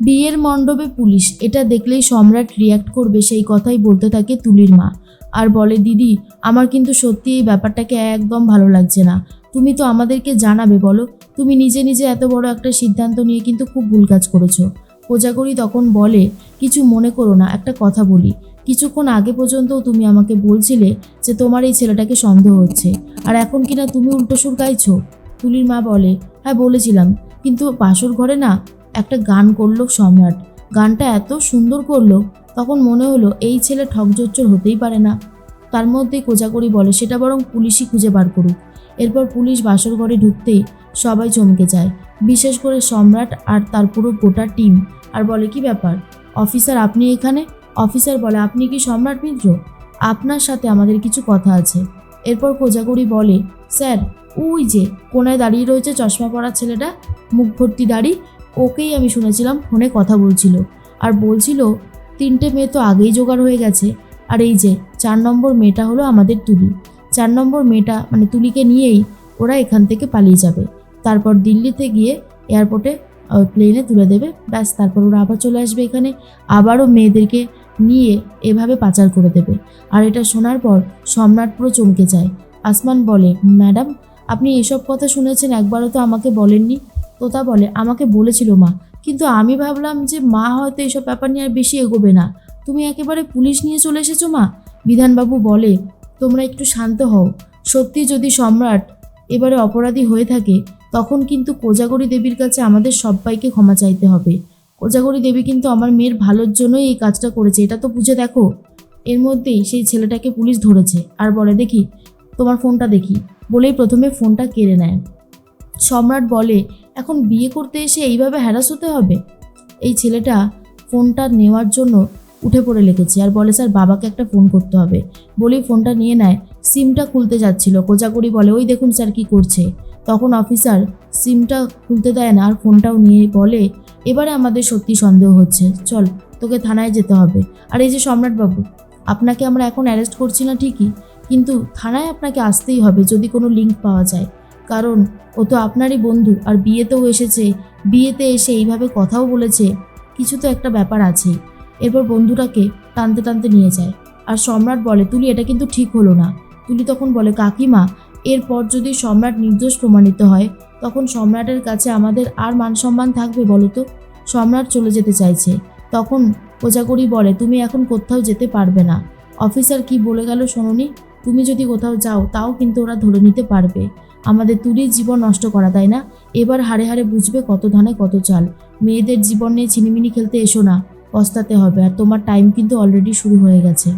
বিয়ের মণ্ডপে পুলিশ। এটা দেখলেই সম্রাট রিয়াক্ট করবে, সেই কথাই বলতে থাকে তুলির মা। আর বলে, দিদি, আমার কিন্তু সত্যি এই ব্যাপারটাকে একদম ভালো লাগছে না। তুমি তো আমাদেরকে জানাবে, বলো। তুমি নিজে নিজে এত বড় একটা সিদ্ধান্ত নিয়ে কিন্তু খুব ভুল কাজ করেছ কোজাগরি তখন বলে, কিছু মনে করো না, একটা কথা বলি। কিছুক্ষণ আগে পর্যন্তও তুমি আমাকে বলছিলে যে তোমার এই ছেলেটাকে সন্দেহ হচ্ছে। আর এখন কিনা তুমি উল্টো সুর গাইছো তুলির মা বলে হ্যাঁ বলেছিলাম। কিন্তু বাসর ঘরে না একটা গান করল সম্রাট। গানটা এত সুন্দর করল, তখন মনে হলো এই ছেলে ঠকজোচ্চর হতেই পারে না। তার মধ্যেই কোজাগরি বলে, সেটা বরং পুলিশই খুঁজে বার করুক। এরপর পুলিশ বাসর ঘরে ঢুকতেই সবাই চমকে যায়। বিশেষ করে সম্রাট আর তার পুরো গোটা টিম। আর বলে, কি ব্যাপার? অফিসার আপনি এখানে? অফিসার বলে, আপনি কি সম্রাট মিত্র? আপনার সাথে আমাদের কিছু কথা আছে। এরপর কোজাগরি বলে, স্যার, ওই যে কোনায় দাঁড়িয়ে রয়েছে চশমা পরা ছেলেটা, মুখ ভর্তি দাড়ি ওকেই আমি শুনেছিলাম ফোনে কথা বলছিল। আর বলছিল, তিনটে মেয়ে তো আগেই জোগাড় হয়ে গেছে। আর এই যে, চার নম্বর মেয়েটা হলো আমাদের তুলি। চার নম্বর মেয়েটা মানে তুলিকে নিয়েই ওরা এখান থেকে পালিয়ে যাবে। তারপর দিল্লিতে গিয়ে এয়ারপোর্টে প্লেনে তুলে দেবে। ব্যাস, তারপর ওরা আবার চলে আসবে এখানে। আবারও মেয়েদেরকে নিয়ে এভাবে পাচার করে দেবে। আর এটা শোনার পর সম্রাট পুরো চমকে যায়। আসমান বলে, ম্যাডাম, আপনি এসব কথা শুনেছেন, একবারও তো আমাকে বলেননি। তোতা বলে, আমাকে বলেছিল মা, কিন্তু আমি ভাবলাম যে মা হয়তো এসব ব্যাপার নিয়ে আর বেশি এগোবে না। তুমি একেবারে পুলিশ নিয়ে চলে এসেছ মা? বিধানবাবু বলে, তোমরা একটু শান্ত হও। সত্যি যদি সম্রাট এবারে অপরাধী হয়ে থাকে, তখন কিন্তু কোজাগরি দেবীর কাছে আমাদের সবাইকে ক্ষমা চাইতে হবে। কোজাগরি দেবী কিন্তু আমার মেয়ের ভালোর জন্যই এই কাজটা করেছে, এটা তো বুঝে দেখো। এর মধ্যেই সেই ছেলেটাকে পুলিশ ধরেছে আর বলে, দেখি, তোমার ফোনটা দেখি। বলেই প্রথমে ফোনটা কেড়ে নেয়। সম্রাট বলে এখন বিয়ে করতে এসে এইভাবে হ্যারাস হতে হবে? এই ছেলেটা ফোনটা নেওয়ার জন্য উঠে পড়ে লেগেছে আর বলে, স্যার, বাবাকে একটা ফোন করতে হবে। বলেই ফোনটা নিয়ে নেয়। সিমটা খুলতে যাচ্ছিল। কোজাগরি বলে, ওই দেখুন স্যার কি করছে। তখন অফিসার সিমটা খুলতে দেয় না আর ফোনটাও নিয়ে বলে, এবারে আমাদের সত্যি সন্দেহ হচ্ছে। চল, তোকে থানায় যেতে হবে। আর এই যে সম্রাটবাবু, আপনাকে আমরা এখন অ্যারেস্ট করছি না ঠিকই, কিন্তু থানায় আপনাকে আসতেই হবে যদি কোনো লিঙ্ক পাওয়া যায়। কারণ ও তো আপনারই বন্ধু আর বিয়েতেও এসেছে। বিয়েতে এসে এইভাবে কথাও বলেছে। কিছু তো একটা ব্যাপার আছেই এরপর বন্ধুটাকে টানতে টানতে নিয়ে যায়। আর সম্রাট বলে, তুলি, এটা কিন্তু ঠিক হলো না। তুলি তখন বলে, কাকিমা, এরপর যদি সম্রাট নির্দোষ প্রমাণিত হয়, তখন সম্রাটের কাছে আমাদের আর মান সম্মান থাকবে বলো তো? সম্রাট চলে যেতে চাইছে। তখন কোজাগরি বলে, তুমি এখন কোথাও যেতে পারবে না। অফিসার কি বলে গেল শোনোনি? তুমি যদি কোথাও যাও, তাও কিন্তু ওরা ধরে নিতে পারবে। আমাদের তুলির জীবন নষ্ট করা, তাই না? এবার হারে হারে বুঝবে কত ধানে কত চাল। মেয়েদের জীবন নিয়ে ছিনিমিনি খেলতে এসো না, পস্তাতে হবে। আর তোমার টাইম কিন্তু অলরেডি শুরু হয়ে গেছে।